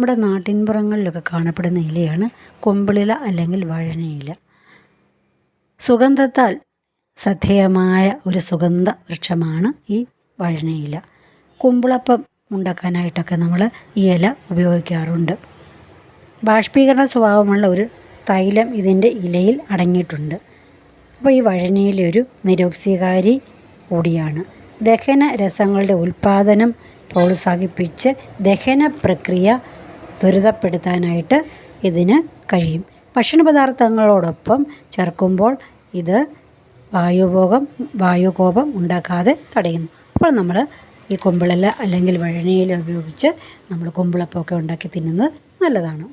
നമ്മുടെ നാട്ടിൻപുറങ്ങളിലൊക്കെ കാണപ്പെടുന്ന ഇലയാണ് കൊമ്പിളില അല്ലെങ്കിൽ വഴനയില. സുഗന്ധത്താൽ ശ്രദ്ധേയമായ ഒരു സുഗന്ധ വൃക്ഷമാണ് ഈ വഴനയില. കുമ്പിളപ്പം ഉണ്ടാക്കാനായിട്ടൊക്കെ നമ്മൾ ഈ ഇല ഉപയോഗിക്കാറുണ്ട്. ബാഷ്പീകരണ സ്വഭാവമുള്ള ഒരു തൈലം ഇതിന്റെ ഇലയിൽ അടങ്ങിയിട്ടുണ്ട്. അപ്പോൾ ഈ വഴനയില ഒരു നിരോക്സികാരി കൂടിയാണ്. ദഹന രസങ്ങളുടെ ഉൽപ്പാദനം പ്രോത്സാഹിപ്പിച്ച് ദഹന പ്രക്രിയ ത്വരിതപ്പെടുത്താനായിട്ട് ഇതിന് കഴിയും. ഭക്ഷണ പദാർത്ഥങ്ങളോടൊപ്പം ചേർക്കുമ്പോൾ ഇത് വായുഭോഗം വായുകോപം ഉണ്ടാക്കാതെ തടയുന്നു. അപ്പോൾ നമ്മൾ ഈ കുമ്പിളല അല്ലെങ്കിൽ വഴനയില ഉപയോഗിച്ച് നമ്മൾ കുമ്പിളപ്പമൊക്കെ ഉണ്ടാക്കി തിന്നുന്നത് നല്ലതാണ്.